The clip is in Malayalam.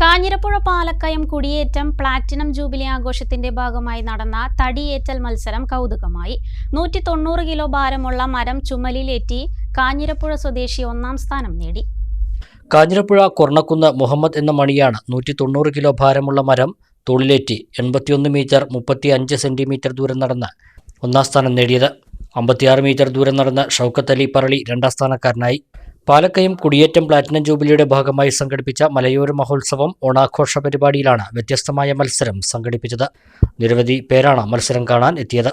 കാഞ്ഞിരപ്പുഴ പാലക്കയം കുടിയേറ്റം പ്ലാറ്റിനം ജൂബിലി ആഘോഷത്തിന്റെ ഭാഗമായി നടന്ന തടിയേറ്റൽ മത്സരം കൗതുകമായി. നൂറ്റി തൊണ്ണൂറ് കിലോ ഭാരമുള്ള മരം ചുമലിലേറ്റി കാഞ്ഞിരപ്പുഴ സ്വദേശി ഒന്നാം സ്ഥാനം നേടി. കാഞ്ഞിരപ്പുഴ കൊർണക്കുന്ന് മുഹമ്മദ് എന്ന മണിയാണ് നൂറ്റി തൊണ്ണൂറ് കിലോ ഭാരമുള്ള മരം തോളിലേറ്റി എൺപത്തിയൊന്ന് മീറ്റർ മുപ്പത്തി അഞ്ച് സെന്റിമീറ്റർ ദൂരം നടന്ന് ഒന്നാം സ്ഥാനം നേടിയത്. അമ്പത്തിയാറ് മീറ്റർ ദൂരം നടന്ന ഷൗക്കത്ത് അലി പറളി രണ്ടാം സ്ഥാനക്കാരനായി. പാലക്കയം കുടിയേറ്റം പ്ലാറ്റിനം ജൂബിലിയുടെ ഭാഗമായി സംഘടിപ്പിച്ച മലയോര മഹോത്സവം ഓണാഘോഷ പരിപാടിയിലാണ് വ്യത്യസ്തമായ മത്സരം സംഘടിപ്പിച്ചത്. നിരവധി പേരാണ് മത്സരം കാണാൻ എത്തിയത്.